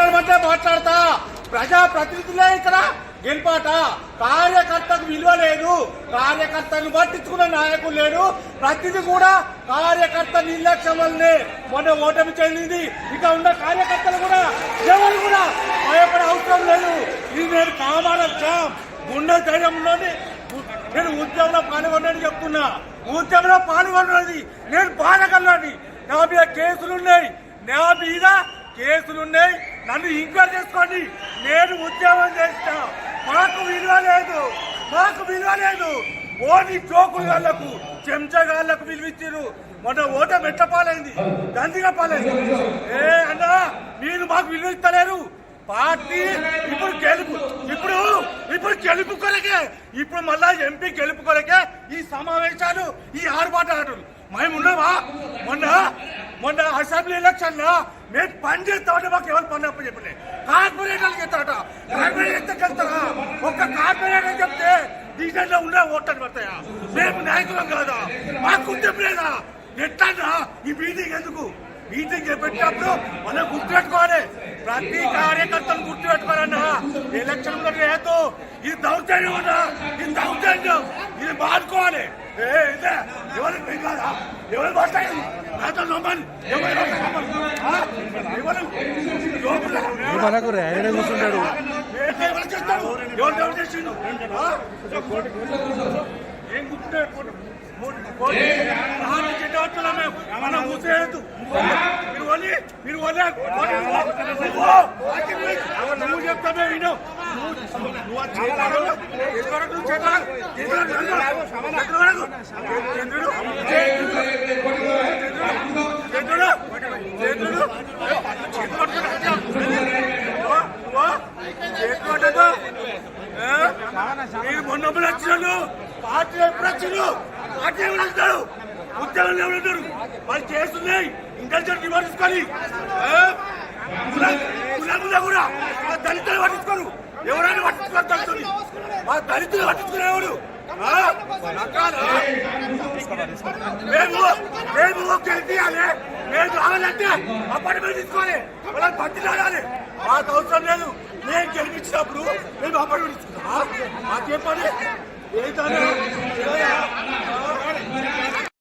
మాట్లాడమంటే మాట్లాడతా. ప్రజా ప్రతినిధులే ఇక్కడ గెలిపాట. కార్యకర్తకు విలువ లేదు. కార్యకర్తను పట్టించుకున్న నాయకులు లేడు. ప్రతిదీ కూడా కార్యకర్త నిర్లక్ష్యం వల్లనే మొన్న ఓటమి చెందింది ఇక ఉన్న కార్యకర్తలు కూడా ఎవరు కూడా భయపడే అవసరం లేదు. ఇది నేను కావాలొచ్చాం గుండె ధైర్యంలోని నేను ఉద్యమంలో పాల్గొన్నని చెప్తున్నా. ఉద్యమంలో పాల్గొన్నది. నేను పాలగలని నా మీద కేసులున్నాయి నా మీద కేసులున్నాయి నన్ను ఎంక్వైరీ చేసుకోండి. నేను ఉద్యోగం చేస్తా. మాకు విలువ లేదు. మాకు విలువ లేదు. ఓని జోకులు గాళ్ళకు చెంచగాళ్ళకు విలువిచ్చారు. మొన్న ఓట మెట్ల పాలైంది? దందిగా పాలైంది. ఏ అన్నా మీరు మాకు విలువ ఇస్తలేరు. పార్టీ ఇప్పుడు గెలుపు. ఇప్పుడు ఇప్పుడు గెలుపు కొరకే ఇప్పుడు మళ్ళా ఎంపీ గెలుపు కొరకే ఈ సమావేశాలు ఈ ఆర్భాటాలు. మేము ఉన్నామా? మొన్న మొన్న అసెంబ్లీ ఎలక్షన్లో మేము పని చేస్తామంటే మాకు ఎవరు పని అప్పు చెప్పండి కార్పొరేటర్లు చెప్తాట కార్పొరేటర్ వెళ్తారా? ఒక్క కార్పొరేటర్ చెప్తే డిజైన్లో ఉండే ఓట్లు పడతాయా? మేము నాయకులం కాదా? మాకు గుర్తింపు లేదా? ఎట్లా ఈ మీటింగ్ ఎందుకు? మీటింగ్ పెట్టినప్పుడు మనం గుర్తుపెట్టుకోవాలి ప్రతి కార్యకర్తను గుర్తుపెట్టుకోవాలన్నా ఎలక్షన్లో లేదు ఇది దౌర్జన్యం అన్నా ఇది దౌర్జన్యం. ఇది మార్చుకోవాలి ఏ ఇదే. ఎవరు కాదా? ఎవరు మాట్లాడేది మనకు ర్యాలీలో కూర్చుంటాడు ఏం గుర్తుపెట్టుకోండి మనం కూర్చోలేదు మీరు వల్లి మీరు వల్లే నువ్వు చెప్తామే విను నువ్వు నువ్వు చేతులు ఎదురు మీరు మొన్న వచ్చినాడు పార్టీ ఎప్పుడు వచ్చిండు పార్టీ ఎవరు వస్తాడు ఎవరు ఉంటారు వాళ్ళు చేస్తున్నాయి ఇంటెలిజెంట్ పట్టించుకొని. కులాములా కూడా మా దళితులు పట్టించుకోరు. ఎవరైనా పట్టించుకోరు దళితులు మా దళితులు పట్టించుకునేవాడు. మేము మేము గెలిపియాలి మేము రావాలంటే అపార్ట్మెంట్ తీసుకోవాలి వాళ్ళని పట్టి రావాలి మాకు అవసరం లేదు మేము గెలిపించినప్పుడు మేము అపార్ట్మెంట్ తీసుకుంటాం మాకేం పని ఏంటన్నా